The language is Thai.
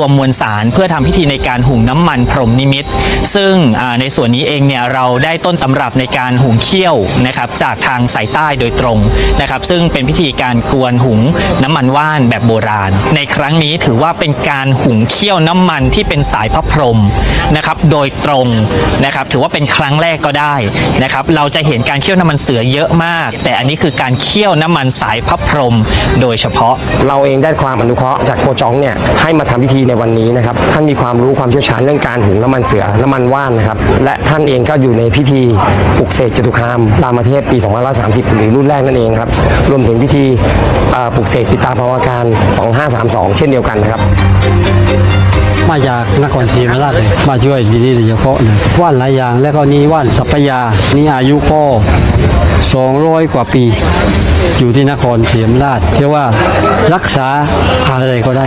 รวมมวลสารเพื่อทำพิธีในการหุงน้ำมันพรหมนิมิต ซึ่งในส่วนนี้เองเนี่ยเราได้ต้นตำรับในการหุงเคี่ยวนะครับจากทางสายใต้โดยตรงนะครับซึ่งเป็นพิธีการกวนหุงน้ำมันว่านแบบโบราณ ในครั้งนี้ถือว่าเป็นการหุงเคี่ยวน้ำมันที่เป็นสายพระพรหมนะครับโดยตรงนะครับถือว่าเป็นครั้งแรกก็ได้นะครับเราจะเห็นการเคี่ยวน้ำมันเสือเยอะมาก แต่อันนี้คือการเคี่ยวน้ำมันสายพระพรหมโดยเฉพาะ เราเองได้ความอนุเคราะห์จากโคจองเนี่ยให้มาทำพิธีในวันนี้นะครับ ท่านมีความรู้ความเชี่ยวชาญเรื่องการหุงน้ำมันเสือน้ำมันว่านนะครับ และท่านเองก็อยู่ในพิธีปลุกเสกจตุคามรามเทพปี2530 หรือรุ่นแรกนั่นเองครับ รวมถึงพิธีปลุกเสกปิตาภาวการ 2532 เช่นเดียวกันนะครับมาจากนครศรีธรรมราชเลยมาช่วยที่นี่โดยเฉพาะเลยว่านหลายอย่างแล้วก็นี่ว่านสัพยา นี่อายุก็200 กว่าปี อยู่ที่นครศรีธรรมราชเรียกว่ารักษาอะไรก็ได้